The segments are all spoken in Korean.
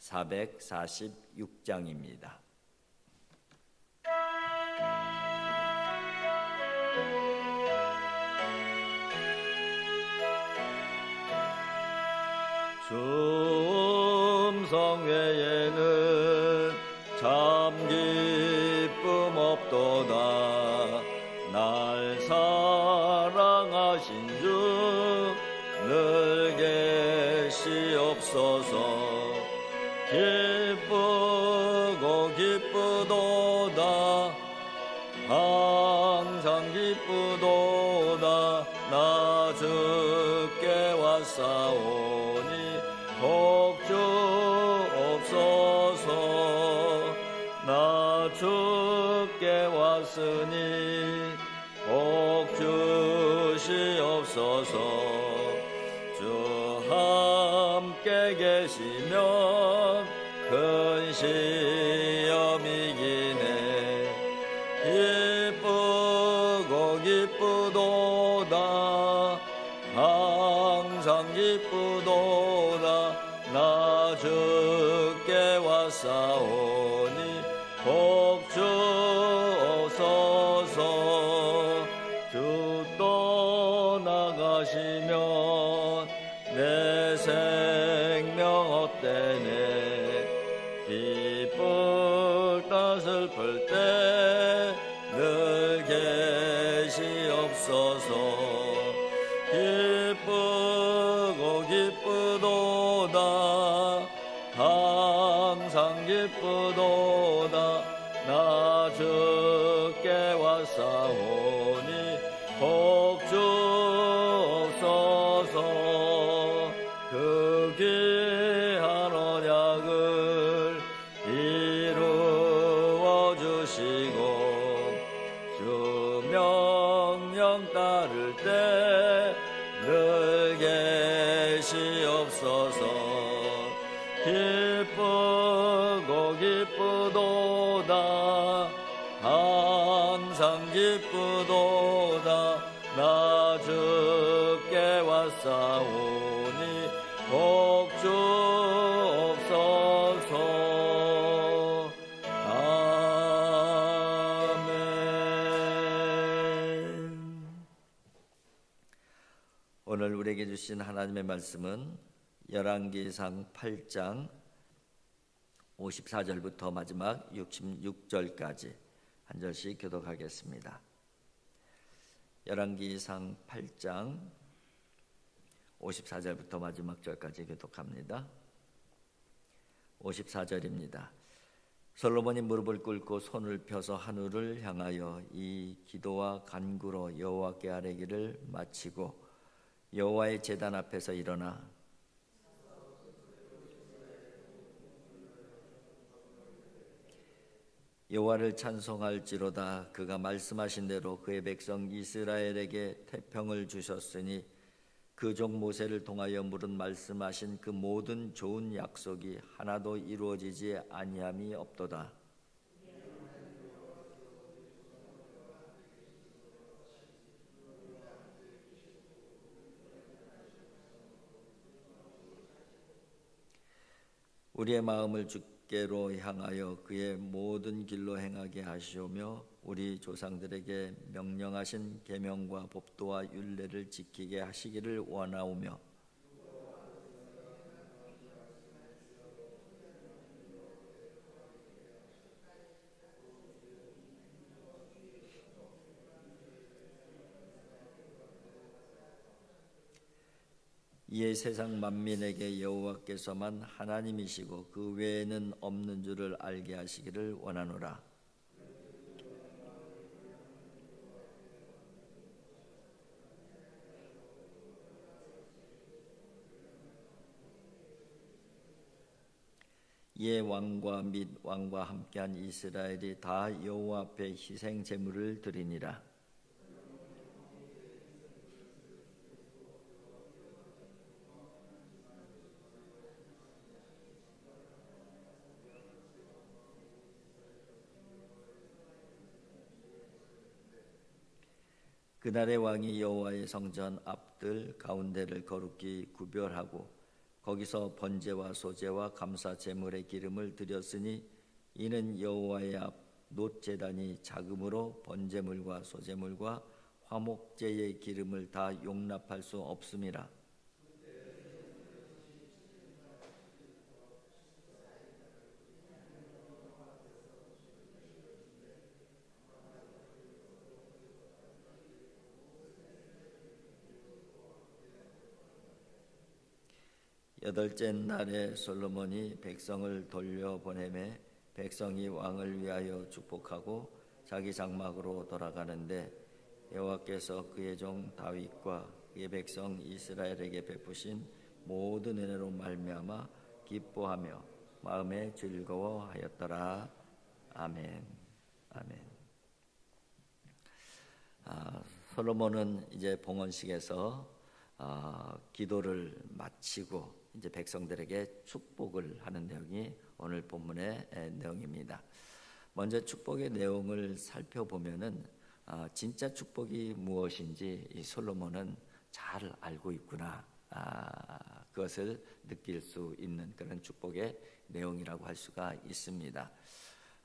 446장입니다. 춤성회에는 참 기쁨 없도다 날 사랑하신 주 늘 계시옵소서 기쁘고 기쁘도다. 항상 기쁘도다. 나 주께 왔사오니 복주옵소서. 나 주께 왔으니 시험이기네. 기쁘고 기쁘도다. 항상 기쁘도다. 나 주께 왔사오니 주시고 주 명령 따를 때 늘 계시옵소서. 기쁘고 기쁘도다. 항상 기쁘도다. 나 주께 왔사오 주신 하나님의 말씀은 열왕기상 8장 54절부터 마지막 66절까지 한 절씩 교독하겠습니다. 열왕기상 8장 54절부터 마지막 절까지 교독합니다. 54절입니다. 솔로몬이 무릎을 꿇고 손을 펴서 하늘을 향하여 이 기도와 간구로 여호와께 아뢰기를 마치고 여호와의 제단 앞에서 일어나 여호와를 찬송할지로다 그가 말씀하신 대로 그의 백성 이스라엘에게 태평을 주셨으니 그 종 모세를 통하여 물은 말씀하신 그 모든 좋은 약속이 하나도 이루어지지 아니함이 없도다. 우리의 마음을 주께로 향하여 그의 모든 길로 행하게 하시오며 우리 조상들에게 명령하신 계명과 법도와 율례를 지키게 하시기를 원하오며 이에 세상 만민에게 여호와께서만 하나님이시고 그 외에는 없는 줄을 알게 하시기를 원하노라. 이에 왕과 및 왕과 함께한 이스라엘이 다 여호와 앞에 희생 제물을 드리니라. 그날의 왕이 여호와의 성전 앞들 가운데를 거룩히 구별하고 거기서 번제와 소제와 감사 제물의 기름을 드렸으니 이는 여호와의 앞 놋 제단이 자금으로 번제물과 소제물과 화목제의 기름을 다 용납할 수 없음이라 여덟째 날에 솔로몬이 백성을 돌려보내매 백성이 왕을 위하여 축복하고 자기 장막으로 돌아가는데 여호와께서 그의 종 다윗과 그의 백성 이스라엘에게 베푸신 모든 은혜로 말미암아 기뻐하며 마음에 즐거워하였더라. 아멘. 아멘. 아, 솔로몬은 이제 봉헌식에서 아, 기도를 마치고 이제 백성들에게 축복을 하는 내용이 오늘 본문의 에, 내용입니다. 먼저 축복의 내용을 살펴보면은 아, 진짜 축복이 무엇인지 이 솔로몬은 잘 알고 있구나. 아, 그것을 느낄 수 있는 그런 축복의 내용이라고 할 수가 있습니다.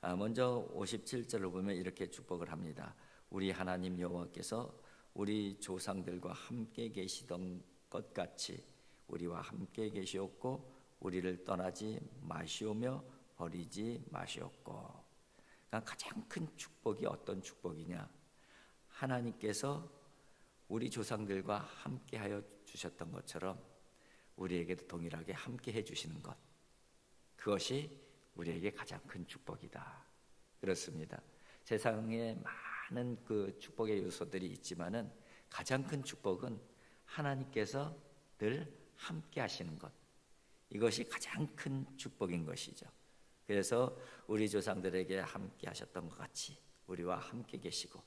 아, 먼저 57절을 보면 이렇게 축복을 합니다. 우리 하나님 여호와께서 우리 조상들과 함께 계시던 것 같이 우리와 함께 계시었고 우리를 떠나지 마시오며 버리지 마시었고. 그러니까 가장 큰 축복이 어떤 축복이냐? 하나님께서 우리 조상들과 함께하여 주셨던 것처럼 우리에게도 동일하게 함께해 주시는 것. 그것이 우리에게 가장 큰 축복이다. 그렇습니다. 세상에 많은 그 축복의 요소들이 있지만은 가장 큰 축복은 하나님께서 늘 함께 하시는 것. 이것이 가장 큰 축복인 것이죠. 그래서 우리 조상들에게 함께 하셨던 것 같이 우리와 함께 계시고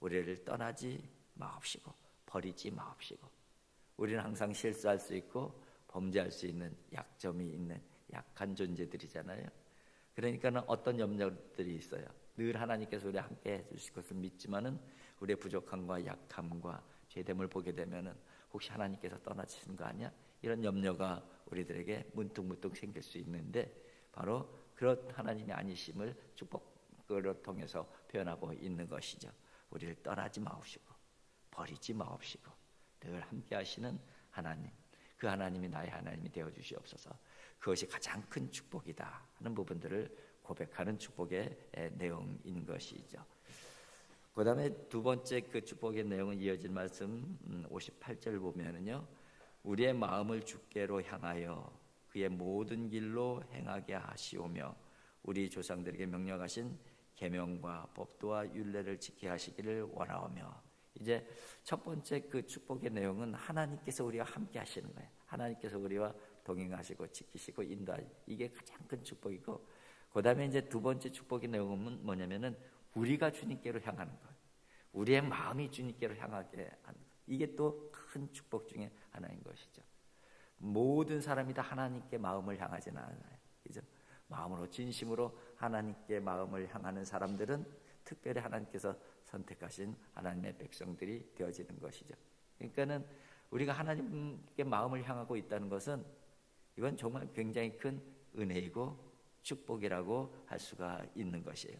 우리를 떠나지 마옵시고 버리지 마옵시고 우리는 항상 실수할 수 있고 범죄할 수 있는 약점이 있는 약한 존재들이잖아요. 그러니까는 어떤 염려들이 있어요. 늘 하나님께서 우리 함께 해주실 것을 믿지만은 우리의 부족함과 약함과 죄됨을 보게 되면은 혹시 하나님께서 떠나시는 거 아니야? 이런 염려가 우리들에게 문득문득 생길 수 있는데 바로 그런 하나님의 아니심을 축복을 통해서 표현하고 있는 것이죠. 우리를 떠나지 마옵시고 버리지 마옵시고 늘 함께 하시는 하나님 그 하나님이 나의 하나님이 되어 주시옵소서 그것이 가장 큰 축복이다 하는 부분들을 고백하는 축복의 내용인 것이죠. 그 다음에 두 번째 그 축복의 내용은 이어진 말씀 58절 보면은요. 우리의 마음을 주께로 향하여 그의 모든 길로 행하게 하시오며 우리 조상들에게 명령하신 계명과 법도와 율례를 지켜 하시기를 원하오며 이제 첫 번째 그 축복의 내용은 하나님께서 우리와 함께 하시는 거예요. 하나님께서 우리와 동행하시고 지키시고 인도하 이게 가장 큰 축복이고 그다음에 이제 두 번째 축복의 내용은 뭐냐면은 우리가 주님께로 향하는 것. 우리의 마음이 주님께로 향하게 하는 것. 이게 또 큰 축복 중에 하나인 것이죠. 모든 사람이 다 하나님께 마음을 향하지는 않아요. 그죠? 마음으로 진심으로 하나님께 마음을 향하는 사람들은 특별히 하나님께서 선택하신 하나님의 백성들이 되어지는 것이죠. 그러니까는 우리가 하나님께 마음을 향하고 있다는 것은 이건 정말 굉장히 큰 은혜이고 축복이라고 할 수가 있는 것이에요.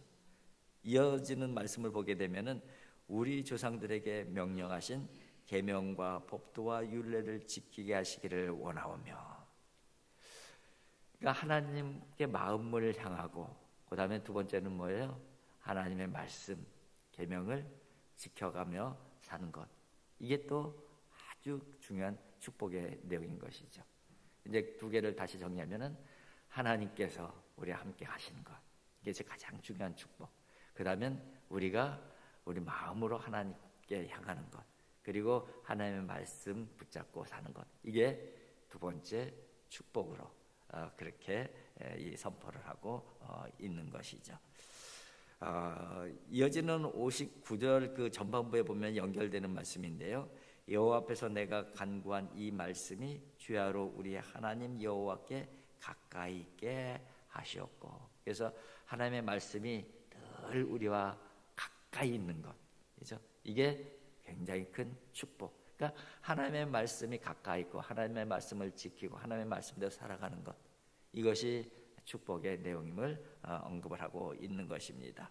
이어지는 말씀을 보게 되면은 우리 조상들에게 명령하신 계명과 법도와 율례를 지키게 하시기를 원하오며 그러니까 하나님께 마음을 향하고 그 다음에 두 번째는 뭐예요? 하나님의 말씀, 계명을 지켜가며 사는 것. 이게 또 아주 중요한 축복의 내용인 것이죠. 이제 두 개를 다시 정리하면은 하나님께서 우리와 함께 하시는 것 이게 제 가장 중요한 축복. 그다음엔 우리가 우리 마음으로 하나님께 향하는 것 그리고 하나님의 말씀 붙잡고 사는 것 이게 두 번째 축복으로 어, 그렇게 에, 이 선포를 하고 어, 있는 것이죠. 어, 이어지는 59절 그 전반부에 보면 연결되는 말씀인데요. 여호와 앞에서 내가 간구한 이 말씀이 주야로 우리 하나님 여호와께 가까이 있게 하시옵고. 그래서 하나님의 말씀이 늘 우리와 가까이 있는 것. 그죠? 이게 굉장히 큰 축복. 그러니까 하나님의 말씀이 가까이 있고 하나님의 말씀을 지키고 하나님의 말씀대로 살아가는 것. 이것이 축복의 내용임을 어, 언급을 하고 있는 것입니다.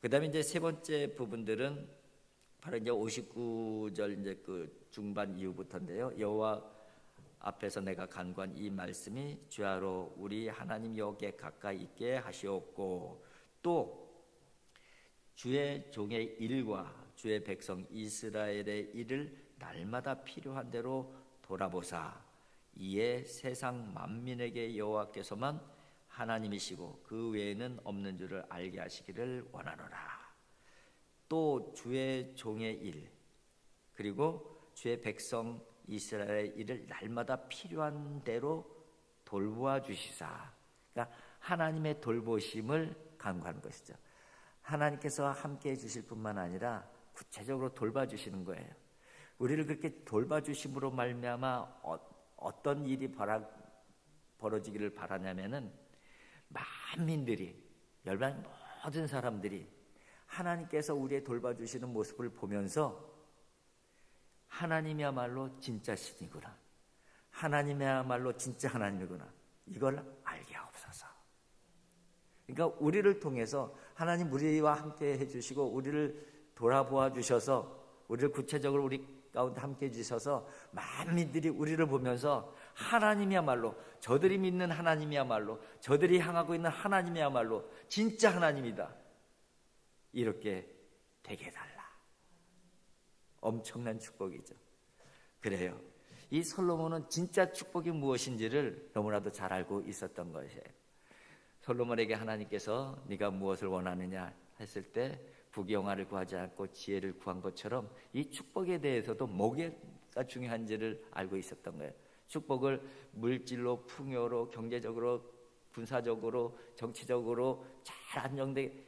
그다음에 이제 세 번째 부분들은 바로 이제 59절 이제 그 중반 이후부터인데요. 여호와 앞에서 내가 간구한 이 말씀이 주야로 우리 하나님 여호와께 가까이 있게 하시옵고 또 주의 종의 일과 주의 백성 이스라엘의 일을 날마다 필요한 대로 돌아보사 이에 세상 만민에게 여호와께서만 하나님이시고 그 외에는 없는 줄을 알게 하시기를 원하노라. 또 주의 종의 일 그리고 주의 백성 이스라엘의 일을 날마다 필요한 대로 돌보아 주시사. 그러니까 하나님의 돌보심을 간구하는 것이죠. 하나님께서 함께 해 주실 뿐만 아니라 구체적으로 돌봐 주시는 거예요. 우리를 그렇게 돌봐 주심으로 말미암아 어, 떤 일이 벌어, 벌어지기를 바라냐면은 만민들이 열방 모든 사람들이 하나님께서 우리의 돌봐 주시는 모습을 보면서 하나님이야말로 진짜 신이구나. 하나님이야말로 진짜 하나님이구나. 이걸 알게 하옵소서. 그러니까 우리를 통해서 하나님 우리와 함께 해주시고 우리를 돌아보아 주셔서 우리를 구체적으로 우리 가운데 함께 해주셔서 만민들이 우리를 보면서 하나님이야말로 저들이 믿는 하나님이야말로 저들이 향하고 있는 하나님이야말로 진짜 하나님이다. 이렇게 되게 해달라. 엄청난 축복이죠. 그래요. 이 솔로몬은 진짜 축복이 무엇인지를 너무나도 잘 알고 있었던 것이에요. 솔로몬에게 하나님께서 네가 무엇을 원하느냐 했을 때 부귀영화를 구하지 않고 지혜를 구한 것처럼 이 축복에 대해서도 뭐가 중요한지를 알고 있었던 거예요. 축복을 물질로, 풍요로, 경제적으로, 군사적으로, 정치적으로 잘 안정되게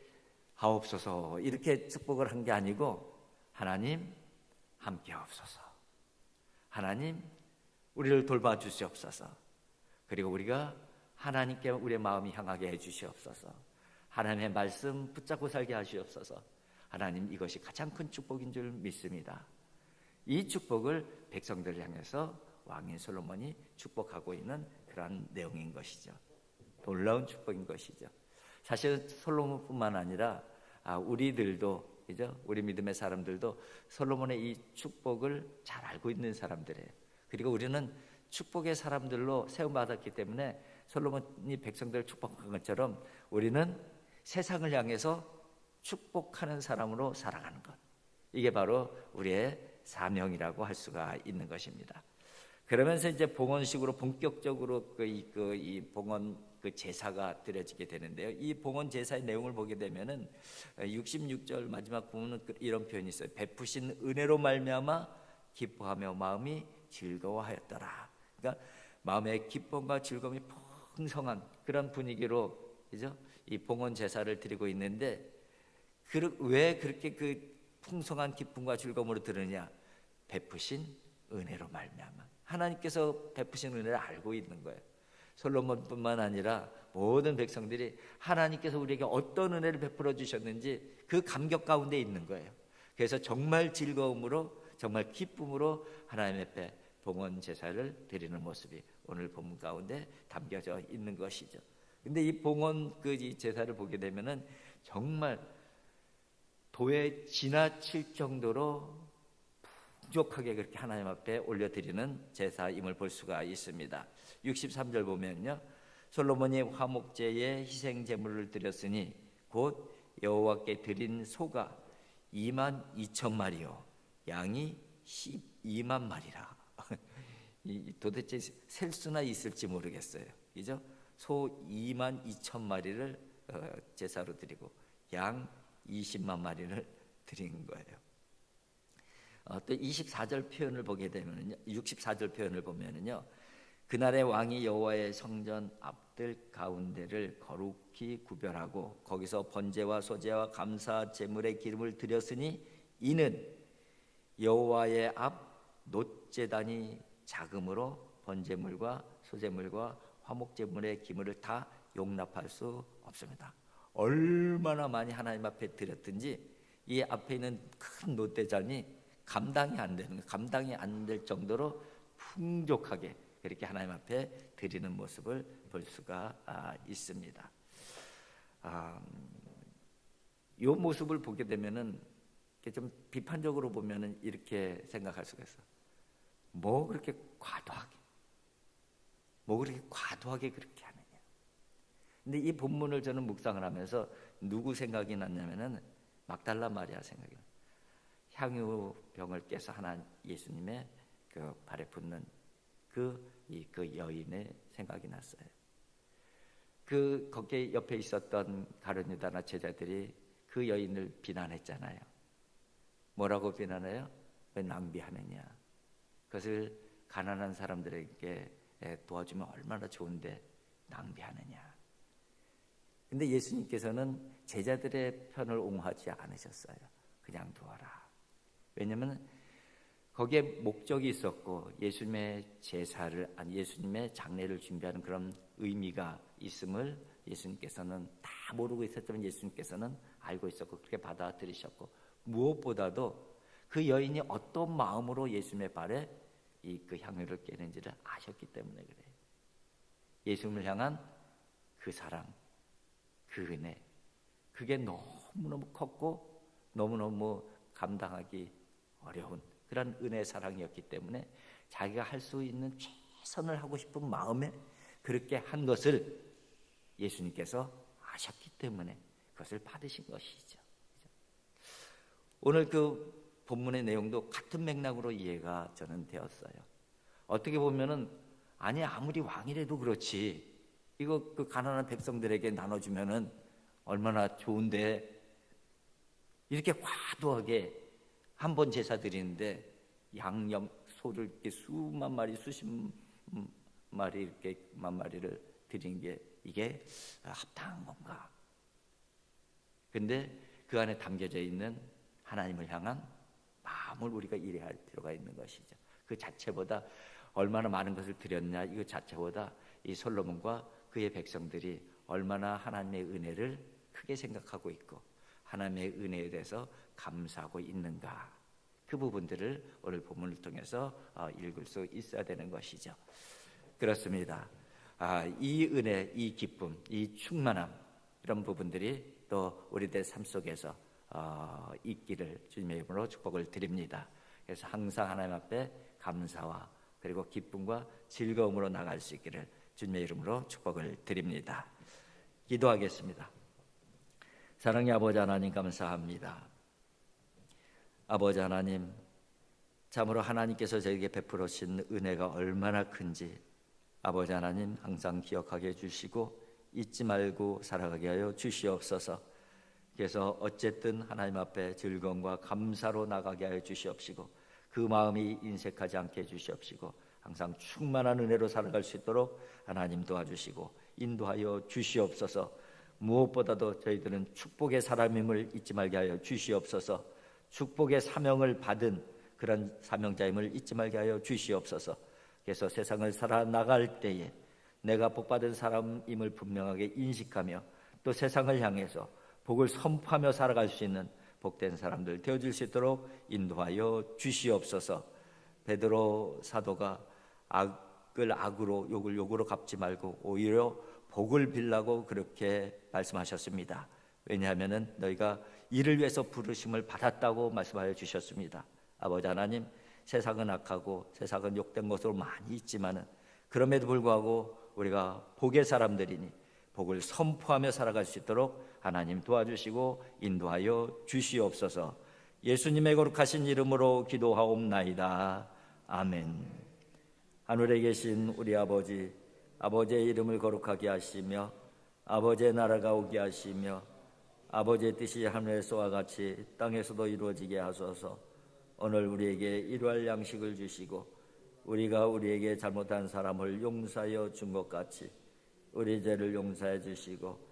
하옵소서 이렇게 축복을 한 게 아니고 하나님 함께 하옵소서. 하나님 우리를 돌봐 주시옵소서. 그리고 우리가 하나님께 우리의 마음이 향하게 해 주시옵소서. 하나님의 말씀 붙잡고 살게 하시옵소서. 하나님 이것이 가장 큰 축복인 줄 믿습니다. 이 축복을 백성들을 향해서 왕인 솔로몬이 축복하고 있는 그러한 내용인 것이죠. 놀라운 축복인 것이죠. 사실 솔로몬뿐만 아니라 아, 우리들도 그죠? 우리 믿음의 사람들도 솔로몬의 이 축복을 잘 알고 있는 사람들이에요. 그리고 우리는 축복의 사람들로 세움 받았기 때문에 솔로몬이 백성들을 축복한 것처럼 우리는 세상을 향해서 축복하는 사람으로 살아가는 것. 이게 바로 우리의 사명이라고 할 수가 있는 것입니다. 그러면서 이제 봉헌식으로 본격적으로 그이 그 이 봉헌 그 제사가 드려지게 되는데요. 이 봉헌 제사의 내용을 보게 되면은 66절 마지막 부분은 그 이런 표현이 있어요. 베푸신 은혜로 말미암아 기뻐하며 마음이 즐거워하였더라. 그러니까 마음의 기쁨과 즐거움이 풍성한 그런 분위기로 그죠? 이 봉헌 제사를 드리고 있는데 그, 왜 그렇게 그 풍성한 기쁨과 즐거움으로 들으냐? 베푸신 은혜로 말미암아 하나님께서 베푸신 은혜를 알고 있는 거예요. 솔로몬뿐만 아니라 모든 백성들이 하나님께서 우리에게 어떤 은혜를 베풀어 주셨는지 그 감격 가운데 있는 거예요. 그래서 정말 즐거움으로 정말 기쁨으로 하나님 앞에 봉헌 제사를 드리는 모습이 오늘 본문 가운데 담겨져 있는 것이죠. 근데 이 봉헌 그 제사를 보게 되면은 정말 도에 지나칠 정도로 풍족하게 그렇게 하나님 앞에 올려드리는 제사임을 볼 수가 있습니다. 63절 보면요. 솔로몬이 화목제에 희생 제물을 드렸으니 곧 여호와께 드린 소가 2만 2천 마리요 양이 12만 마리라. 이 도대체 셀 수나 있을지 모르겠어요. 그죠? 소 2만 2천 마리를 어, 제사로 드리고 양 20만 마리를 드린 거예요. 어, 또 24절 표현을 보게 되면은요. 64절 표현을 보면은요. 그날의 왕이 여호와의 성전 앞들 가운데를 거룩히 구별하고 거기서 번제와 소제와 감사 제물의 기름을 드렸으니 이는 여호와의 앞 노제단이 자금으로 번제물과 소제물과 화목 제물의 기물을 다 용납할 수 없습니다. 얼마나 많이 하나님 앞에 드렸든지 이 앞에 있는 큰 노대잔이 감당이 안 되는 감당이 안 될 정도로 풍족하게 그렇게 하나님 앞에 드리는 모습을 볼 수가 아, 있습니다. 아, 이 모습을 보게 되면은 좀 비판적으로 보면은 이렇게 생각할 수가 있어. 뭐 그렇게 과도하게, 뭐 그렇게 과도하게 그렇게 하느냐. 근데 이 본문을 저는 묵상을 하면서 누구 생각이 났냐면은 막달라 마리아 생각이 나. 향유 병을 깨서 하나 예수님의 그 발에 붙는 그 이 그 여인의 생각이 났어요. 그 거기에 옆에 있었던 가룟 유다나 제자들이 그 여인을 비난했잖아요. 뭐라고 비난해요? 왜 낭비하느냐? 그것을 가난한 사람들에게 도와주면 얼마나 좋은데 낭비하느냐? 근데 예수님께서는 제자들의 편을 옹호하지 않으셨어요. 그냥 두어라. 왜냐하면 거기에 목적이 있었고 예수님의 제사를 아니 예수님의 장례를 준비하는 그런 의미가 있음을 예수님께서는 다 모르고 있었지만 예수님께서는 알고 있었고 그렇게 받아들이셨고 무엇보다도 그 여인이 어떤 마음으로 예수님의 발에 이 그 향유를 깨는지를 아셨기 때문에 그래요. 예수님을 향한 그 사랑, 그 은혜, 그게 너무너무 컸고 너무너무 감당하기 어려운 그런 은혜 사랑이었기 때문에 자기가 할 수 있는 최선을 하고 싶은 마음에 그렇게 한 것을 예수님께서 아셨기 때문에 그것을 받으신 것이죠. 오늘 그 본문의 내용도 같은 맥락으로 이해가 저는 되었어요. 어떻게 보면은 아니 아무리 왕이라도 그렇지 이거 그 가난한 백성들에게 나눠주면은 얼마나 좋은데 이렇게 과도하게 한 번 제사 드리는데 양념 소를 이렇게 수만 마리 수십 마리 이렇게 만 마리를 드린 게 이게 합당한 건가? 근데 그 안에 담겨져 있는 하나님을 향한 마음을 우리가 이해할 필요가 있는 것이죠. 그 자체보다 얼마나 많은 것을 드렸냐 이거 자체보다 이 솔로몬과 그의 백성들이 얼마나 하나님의 은혜를 크게 생각하고 있고 하나님의 은혜에 대해서 감사하고 있는가 그 부분들을 오늘 본문을 통해서 어, 읽을 수 있어야 되는 것이죠. 그렇습니다. 아, 이 은혜, 이 기쁨, 이 충만함 이런 부분들이 또 우리들 삶 속에서 어, 있기를 주님의 이름으로 축복을 드립니다. 그래서 항상 하나님 앞에 감사와 그리고 기쁨과 즐거움으로 나갈 수 있기를 주님의 이름으로 축복을 드립니다. 기도하겠습니다. 사랑의 아버지 하나님 감사합니다. 아버지 하나님, 참으로 하나님께서 저에게 베풀으신 은혜가 얼마나 큰지 아버지 하나님 항상 기억하게 해주시고 잊지 말고 살아가게 하여 주시옵소서. 그래서 어쨌든 하나님 앞에 즐거움과 감사로 나가게 하여 주시옵시고 그 마음이 인색하지 않게 해주시옵시고 항상 충만한 은혜로 살아갈 수 있도록 하나님 도와주시고 인도하여 주시옵소서. 무엇보다도 저희들은 축복의 사람임을 잊지 말게 하여 주시옵소서. 축복의 사명을 받은 그런 사명자임을 잊지 말게 하여 주시옵소서. 그래서 세상을 살아나갈 때에 내가 복받은 사람임을 분명하게 인식하며 또 세상을 향해서 복을 선포하며 살아갈 수 있는 복된 사람들 되어질 수 있도록 인도하여 주시옵소서. 베드로 사도가 악을 악으로 욕을 욕으로 갚지 말고 오히려 복을 빌라고 그렇게 말씀하셨습니다. 왜냐하면은 너희가 이를 위해서 부르심을 받았다고 말씀하여 주셨습니다. 아버지 하나님, 세상은 악하고 세상은 욕된 것으로 많이 있지만은 그럼에도 불구하고 우리가 복의 사람들이니 복을 선포하며 살아갈 수 있도록 하나님 도와주시고 인도하여 주시옵소서. 예수님의 거룩하신 이름으로 기도하옵나이다. 아멘. 하늘에 계신 우리 아버지 아버지의 이름을 거룩하게 하시며 아버지의 나라가 오게 하시며 아버지의 뜻이 하늘에서와 같이 땅에서도 이루어지게 하소서 오늘 우리에게 일할 양식을 주시고 우리가 우리에게 잘못한 사람을 용서하여 준 것 같이 우리 죄를 용서해 주시고